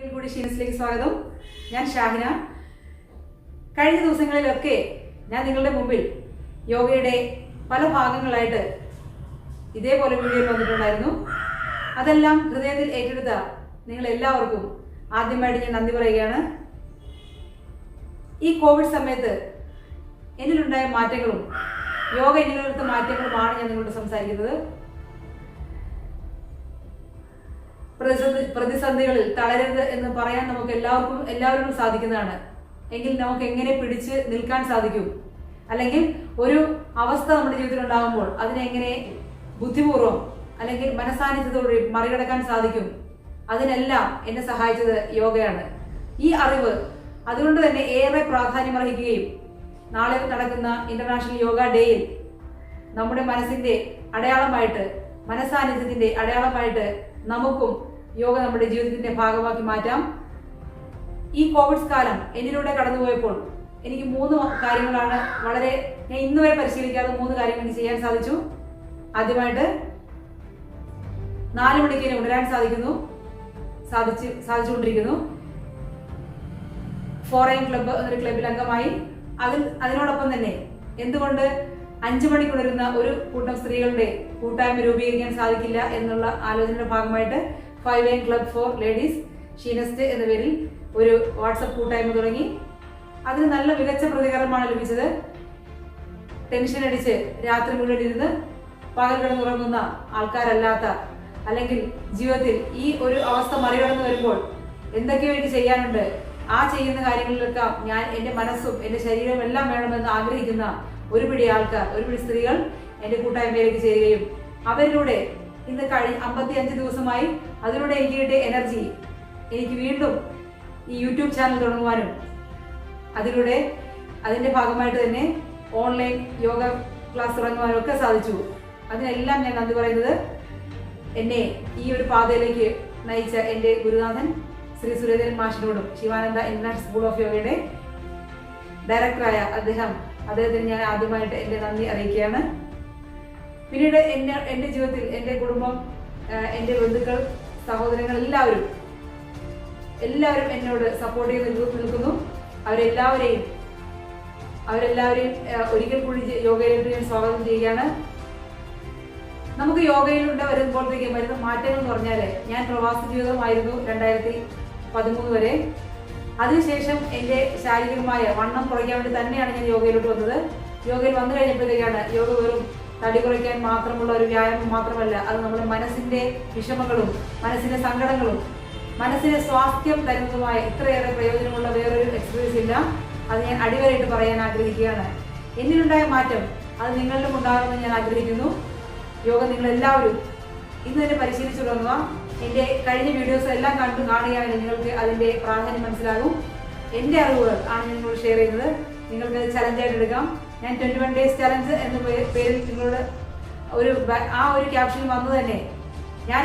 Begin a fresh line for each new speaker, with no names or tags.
ഒരിക്കൽ കൂടി ഷീനസിലേക്ക് സ്വാഗതം. ഞാൻ ഷാഹിന. കഴിഞ്ഞ ദിവസങ്ങളിലൊക്കെ ഞാൻ നിങ്ങളുടെ മുമ്പിൽ യോഗയുടെ പല ഭാഗങ്ങളായിട്ട് ഇതേപോലെ വീഡിയോയിൽ വന്നിട്ടുണ്ടായിരുന്നു. അതെല്ലാം ഹൃദയത്തിൽ ഏറ്റെടുത്ത നിങ്ങൾ എല്ലാവർക്കും ആദ്യമായിട്ട് ഞാൻ നന്ദി പറയുകയാണ്. ഈ കോവിഡ് സമയത്ത് എന്നിലുണ്ടായ മാറ്റങ്ങളും യോഗ എന്നിലെടുത്ത മാറ്റങ്ങളുമാണ് ഞാൻ നിങ്ങളോട് സംസാരിക്കുന്നത്. പ്രതിസന്ധികളിൽ തളരരുത് എന്ന് പറയാൻ നമുക്ക് എല്ലാവർക്കും എല്ലാവരും സാധിക്കുന്നതാണ്. എങ്കിൽ നമുക്ക് എങ്ങനെ പിടിച്ച് നിൽക്കാൻ സാധിക്കും? അല്ലെങ്കിൽ ഒരു അവസ്ഥ നമ്മുടെ ജീവിതത്തിൽ ഉണ്ടാകുമ്പോൾ അതിനെ എങ്ങനെ ബുദ്ധിപൂർവം അല്ലെങ്കിൽ മനസാന്നിധ്യത്തോടെ മറികടക്കാൻ സാധിക്കും? അതിനെല്ലാം എന്നെ സഹായിച്ചത് യോഗയാണ്. ഈ അറിവ് അതുകൊണ്ട് തന്നെ ഏറെ പ്രാധാന്യം അർഹിക്കുകയും നാളെ നടക്കുന്ന ഇന്റർനാഷണൽ യോഗ ഡേയിൽ നമ്മുടെ മനസ്സിന്റെ അടയാളമായിട്ട് മനസാന്നിധ്യത്തിന്റെ അടയാളമായിട്ട് നമുക്കും യോഗ നമ്മുടെ ജീവിതത്തിന്റെ ഭാഗമാക്കി മാറ്റാം. ഈ കോവിഡ് കാലം എന്നിലൂടെ കടന്നുപോയപ്പോൾ എനിക്ക് മൂന്ന് കാര്യങ്ങളാണ് വളരെ ഞാൻ ഇന്ന് വരെ പരിശീലിക്കാതെ മൂന്ന് കാര്യങ്ങൾ എനിക്ക് ചെയ്യാൻ സാധിച്ചു. ആദ്യമായിട്ട് നാല് മണിക്ക് ഉണരാൻ സാധിക്കുന്നു. സാധിച്ച് സാധിച്ചുകൊണ്ടിരിക്കുന്നു. ഫോറൈൻ ക്ലബ്ബ് എന്നൊരു ക്ലബിൽ അംഗമായി. അതിൽ അതിനോടൊപ്പം തന്നെ എന്തുകൊണ്ട് അഞ്ചു മണിക്ക് ഉണരുന്ന ഒരു കൂട്ടം സ്ത്രീകളുടെ കൂട്ടായ്മ രൂപീകരിക്കാൻ സാധിക്കില്ല എന്നുള്ള ആലോചനയുടെ ഭാഗമായിട്ട് five nine club for ladies ഷീനസ്റ്റ് എന്ന പേരിൽ ഒരു വാട്സപ്പ് കൂട്ടായ്മ തുടങ്ങി. അതിന് നല്ല മികച്ച പ്രതികരണമാണ് ലഭിച്ചത്. ടെൻഷൻ അടിച്ച് രാത്രി മുഴുവൻ ഇരുന്ന് പകൽ കിടന്നുറങ്ങുന്ന ആൾക്കാരല്ലാത്ത അല്ലെങ്കിൽ ജീവിതത്തിൽ ഈ ഒരു അവസ്ഥ മറികടന്നു വരുമ്പോൾ എന്തൊക്കെയോ എനിക്ക് ചെയ്യാനുണ്ട്? ആ ചെയ്യുന്ന കാര്യങ്ങളിലൊക്കെ ഞാൻ എന്റെ മനസ്സും എന്റെ ശരീരവും എല്ലാം വേണമെന്ന് ആഗ്രഹിക്കുന്ന ഒരുപിടി ആൾക്കാർ ഒരുപിടി സ്ത്രീകൾ എന്റെ കൂട്ടായ്മയിലേക്ക് ചേരുകയും അവരിലൂടെ ഇന്ന് കഴി അമ്പത്തി അഞ്ച് ദിവസമായി അതിലൂടെ എനിക്ക് കിട്ടിയ എനർജി എനിക്ക് വീണ്ടും ഈ യൂട്യൂബ് ചാനൽ തുടങ്ങുവാനും അതിലൂടെ അതിന്റെ ഭാഗമായിട്ട് തന്നെ ഓൺലൈൻ യോഗ ക്ലാസ് തുടങ്ങുവാനും ഒക്കെ സാധിച്ചു. അതിനെല്ലാം ഞാൻ നന്ദി പറയുന്നത്. എന്നെ ഈ ഒരു പാതയിലേക്ക് നയിച്ച എന്റെ ഗുരുനാഥൻ ശ്രീ സുരേന്ദ്രൻ മാഷിനോടും ശിവാനന്ദ ഇന്റർനാഷണൽ സ്കൂൾ ഓഫ് യോഗയുടെ ഡയറക്ടറായ അദ്ദേഹം അദ്ദേഹത്തിന് ഞാൻ ആദ്യമായിട്ട് എന്റെ നന്ദി അറിയിക്കുകയാണ്. പിന്നീട് എന്നെ എന്റെ ജീവിതത്തിൽ എന്റെ കുടുംബം എന്റെ ബന്ധുക്കൾ സഹോദരങ്ങൾ എല്ലാവരും എല്ലാവരും എന്നോട് സപ്പോർട്ട് ചെയ്ത് നിൽക്കു- നിൽക്കുന്നു. അവരെല്ലാവരെയും അവരെല്ലാവരെയും ഒരിക്കൽ കൂടി യോഗയിലോട്ട് ഞാൻ സ്വാഗതം ചെയ്യുകയാണ്. നമുക്ക് യോഗയിലൂടെ വരുമ്പോഴത്തേക്ക് വരുന്ന മാറ്റങ്ങൾ എന്ന് പറഞ്ഞാൽ ഞാൻ പ്രവാസ ജീവിതമായിരുന്നു രണ്ടായിരത്തി പതിമൂന്ന് വരെ. അതിനുശേഷം എന്റെ ശാരീരികമായ വണ്ണം കുറയ്ക്കാൻ വേണ്ടി തന്നെയാണ് ഞാൻ യോഗയിലോട്ട് വന്നത്. യോഗയിൽ വന്നു കഴിഞ്ഞപ്പോഴത്തേക്കാണ് യോഗ വെറും തടി കുറയ്ക്കാൻ മാത്രമുള്ള ഒരു വ്യായാമം മാത്രമല്ല അത് നമ്മുടെ മനസ്സിന്റെ വിഷമങ്ങളും മനസ്സിന്റെ സങ്കടങ്ങളും മനസ്സിന് സ്വാസ്ഥ്യം തരുന്നതുമായ ഇത്രയേറെ പ്രയോജനമുള്ള വേറൊരു എക്സസൈസ് ഇല്ല. അത് ഞാൻ അടിവരായിട്ട് പറയാൻ ആഗ്രഹിക്കുകയാണ്. എന്നിലുണ്ടായ മാറ്റം അത് നിങ്ങളിലും ഉണ്ടാകുമെന്ന് ഞാൻ ആഗ്രഹിക്കുന്നു. യോഗ നിങ്ങൾ എല്ലാവരും ഇന്ന് തന്നെ പരിശീലിച്ചു തുടങ്ങുക. എന്റെ കഴിഞ്ഞ വീഡിയോസ് എല്ലാം കണ്ടു കാണുകയാണെങ്കിൽ നിങ്ങൾക്ക് അതിന്റെ പ്രാധാന്യം മനസ്സിലാകും. എന്റെ അറിവുകൾ ആണ് നിങ്ങളോട് ഷെയർ ചെയ്യുന്നത്. നിങ്ങൾക്ക് ചലഞ്ചായിട്ട് എടുക്കാം. ഞാൻ ട്വന്റി വൺ ഡേയ്സ് ചലഞ്ച് എന്ന പേരിൽ നിങ്ങളോട് ഒരു ആ ഒരു ക്യാപ്ഷൻ വന്നു തന്നെ. ഞാൻ